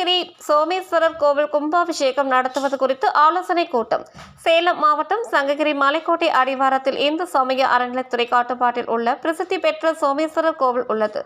சோமேஸ்வரர் கோவில் கும்பாபிஷேகம் நடத்துவது குறித்து ஆலோசனை கூட்டம். சேலம் மாவட்டம் சங்ககிரி மலைக்கோட்டை அடிவாரத்தில் இந்து சமய அறநிலைத்துறை காட்டுப்பாட்டில் உள்ள பிரசித்தி பெற்ற சோமேஸ்வரர் கோவில் உள்ளது.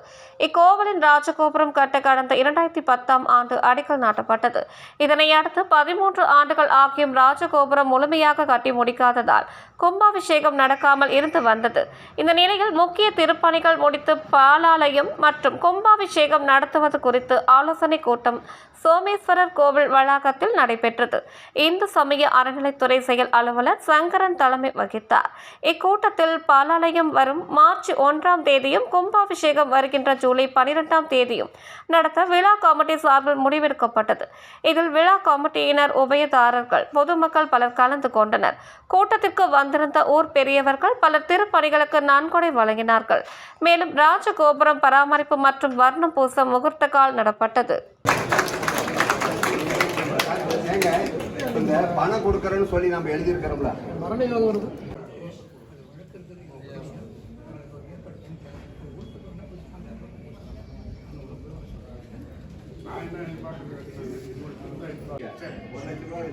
இக்கோவிலின் ராஜகோபுரம் கட்ட கடந்த இரண்டாயிரத்தி பத்தாம் ஆண்டு அடிக்கல் நாட்டப்பட்டது. இதனை அடுத்து பதிமூன்று ஆண்டுகள் ஆகியும் ராஜகோபுரம் முழுமையாக கட்டி முடிக்காததால் கும்பாபிஷேகம் நடக்காமல் இருந்து வந்தது. இந்த நிலையில் முக்கிய திருப்பணிகள் முடித்து பாலாலயம் மற்றும் கும்பாபிஷேகம் நடத்துவது குறித்து ஆலோசனை கூட்டம் சோமேஸ்வரர் கோவில் வளாகத்தில் நடைபெற்றது. இந்து சமய அறநிலைத்துறை செயல் அலுவலர் சங்கரன் தலைமை வகித்தார். இக்கூட்டத்தில் பாலாலயம் வரும் மார்ச் ஒன்றாம் தேதியும் கும்பாபிஷேகம் வருகின்ற ஜூலை பனிரெண்டாம் தேதியும் நடத்த விழா கமிட்டி சார்பில் முடிவெடுக்கப்பட்டது. இதில் விழா கமிட்டியினர் உபயதாரர்கள் பொதுமக்கள் பலர் கலந்து கொண்டனர். கூட்டத்திற்கு வந்திருந்த ஊர் பெரியவர்கள் பலர் திருப்பணிகளுக்கு நன்கொடை வழங்கினார்கள். மேலும் ராஜகோபுரம் பராமரிப்பு மற்றும் வர்ணம் பூச முகூர்த்த கால் நடப்பட்டது. இந்த பணம் கொடுக்கறேன்னு சொல்லி நம்ம எழுதியிருக்கிறோம்ல. வருது ஒரு லட்ச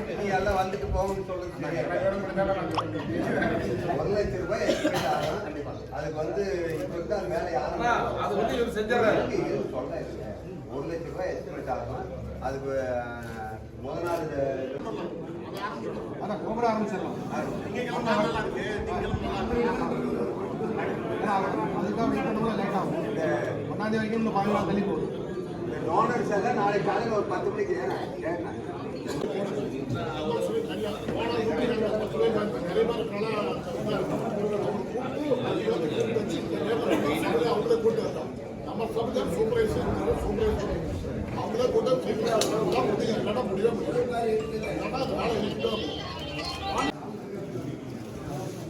பத்தியா எல்லாம் வந்துட்டு போகணும்னு சொல்றது ஒரு லட்சம் ரூபாய் அதுக்கு வந்து இப்ப வந்து அது மேல யாரும் அது வந்து இவர் செஞ்சிடறாரு. இருங்க. ஒரு லட்ச ரூபாய் எக்ஸ்பெக்ட் ஆகும். அதுக்கு அஹ், முத நாள் அதான் கோபுர ஆரம்பிச்சிடலாம். வரைக்கும் இன்னும் பதினொன்று தள்ளி போகுது டோனர்ஸ் எல்லாம் நாளைக்கு காலையில் ஒரு பத்து மணிக்கு நம்ம சமுதாயம் சூப்பரைசர் சூப்பரைசர் அவங்களே கூட சீக்கிரம் முடியும் முடியவே முடியாது.